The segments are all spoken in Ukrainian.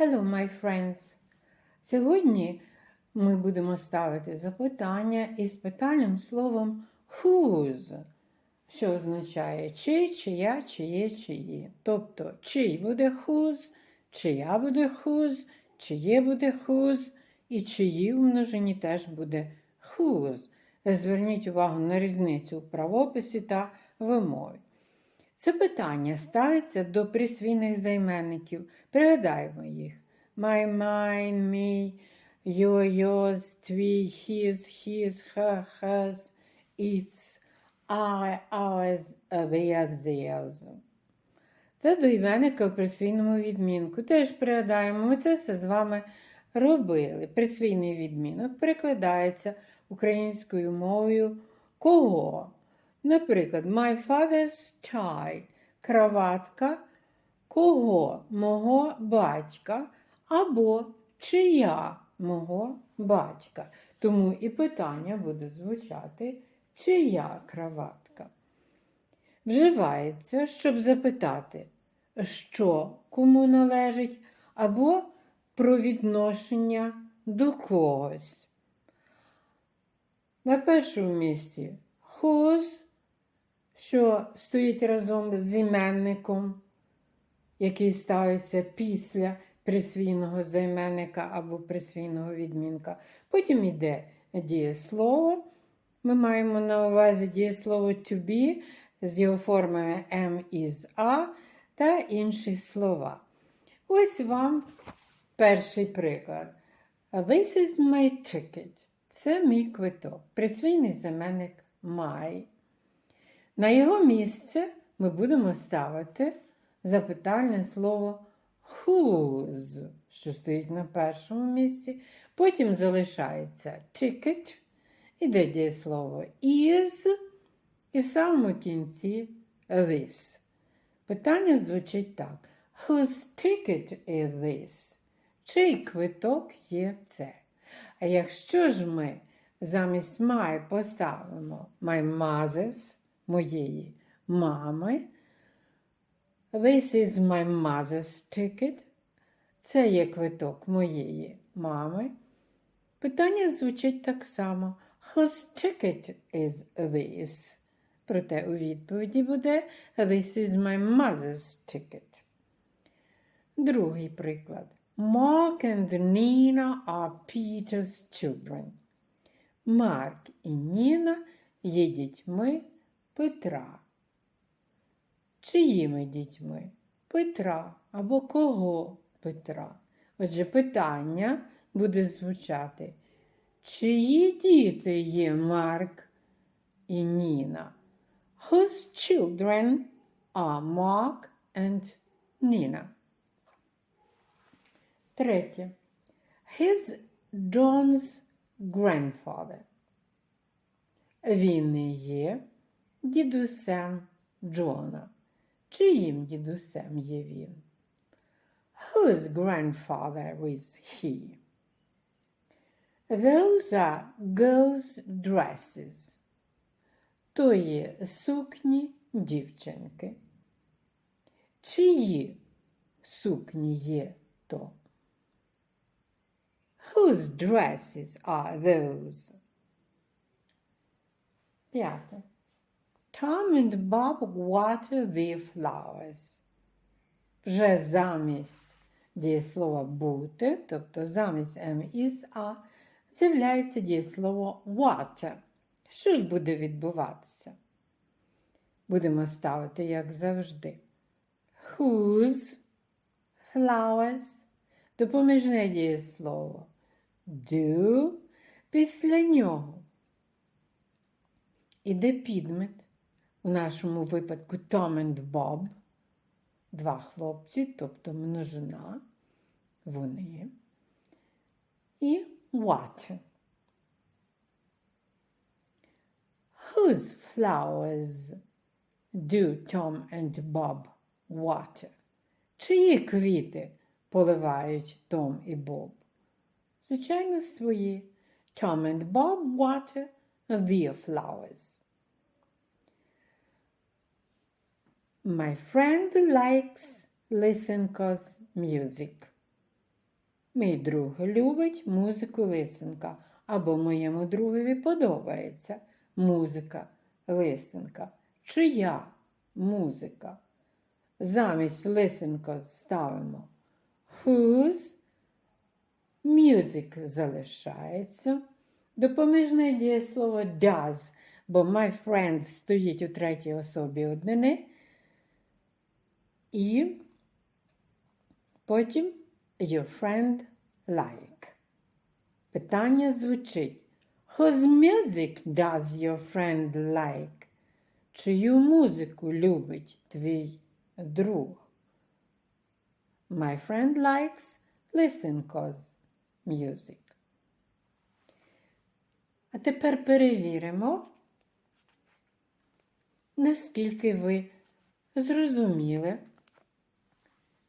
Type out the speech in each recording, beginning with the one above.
Hello, my friends! Сьогодні ми будемо ставити запитання із питальним словом whose, що означає чий, чия, чиє, чиї. Тобто, чий буде whose, чия буде whose, чиє буде whose, і чиї в множині теж буде whose. Зверніть увагу на різницю у правописі та вимові. Це питання ставиться до присвійних займенників. Пригадаємо їх. My, mine, me, your, yours, твій, his, his, her, hers, its, I, ours, theirs, theirs. Це до іменника в присвійному відмінку. Теж пригадаємо, ми це все з вами робили. Присвійний відмінок перекладається українською мовою кого? Наприклад, my father's tie – краватка кого? Мого батька або чия мого батька. Тому і питання буде звучати чия краватка. Вживається, щоб запитати, що кому належить, або про відношення до когось. На першому місці whose, що стоїть разом з іменником, який ставиться після присвійного займенника або присвійного відмінка. Потім йде дієслово. Ми маємо на увазі дієслово to be з його формами am is a та інші слова. Ось вам перший приклад. This is my ticket. Це мій квиток. Присвійний заменник my. На його місце ми будемо ставити запитальне слово whose, що стоїть на першому місці. Потім залишається ticket, іде дієслово is, і в самому кінці this. Питання звучить так: Whose ticket is this? Чий квиток є це? А якщо ж ми замість my поставимо my mother's, моєї мами, This is my mother's ticket. Це є квиток моєї мами. Питання звучить так само. Whose ticket is this? Проте у відповіді буде This is my mother's ticket. Другий приклад. Mark and Nina are Peter's children. Марк і Ніна є дітьми Петра. Чиїми дітьми? Петра або кого Петра? Отже, питання буде звучати, чиї діти є Марк і Ніна? Whose children are Mark and Nina? Третє. His John's grandfather. Він є дідусем Джона. Чиїм дідусем є він? Whose grandfather is he? Those are girls' dresses. То є сукні дівчинки. Чиї сукні є то? Whose dresses are those? П'яте. Tom and Bob water their flowers. Вже замість дієслова бути, тобто замість am is a, з'являється дієслово water. Що ж буде відбуватися? Будемо ставити, як завжди. Whose flowers допоміжне дієслово. Do після нього. Іде підмет. У нашому випадку Tom and Bob. Два хлопці, тобто множина. Вони. І water. Whose flowers do Tom and Bob water? Чиї квіти поливають Том і Боб? Звичайно, свої. Tom and Bob water their flowers. My friend likes Lysenko's music. Мій друг любить музику лисенка, або моєму другові подобається музика лисенка. Чия музика? Замість лисенка ставимо whose. Music залишається. Допоміжне дієслово does, бо my friend стоїть у третій особі однини. І потім your friend like. Питання звучить. Whose music does your friend like? Чию музику любить твій друг? My friend likes Lysenko's music. А тепер перевіримо, наскільки ви зрозуміли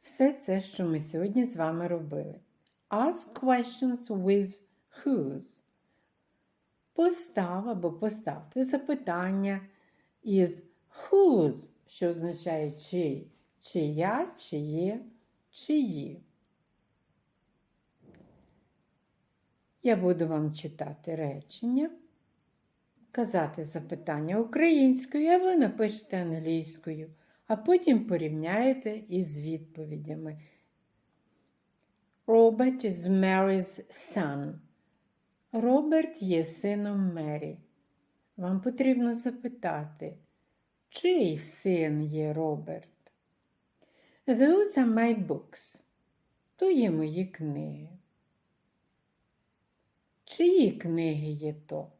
все це, що ми сьогодні з вами робили. Ask questions with whose. Постав або поставте запитання із whose, що означає чий, чия, чиє, чиї. Я буду вам читати речення, казати запитання українською, а ви напишете англійською, а потім порівняєте із відповідями. Роберт is Mary's son. Роберт є сином Мері. Вам потрібно запитати, чий син є Роберт? Those are my books. То є мої книги. Чиї книги є то?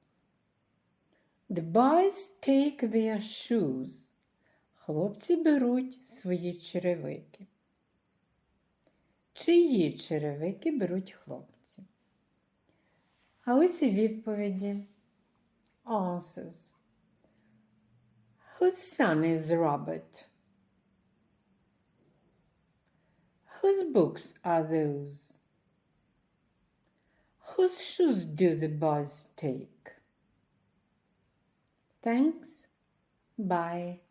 The boys take their shoes. Хлопці беруть свої черевики. Чиї черевики беруть хлопці? А ось і відповіді. Answers. Whose son is Robert? Whose books are those? Whose shoes do the boys take? Thanks. Bye.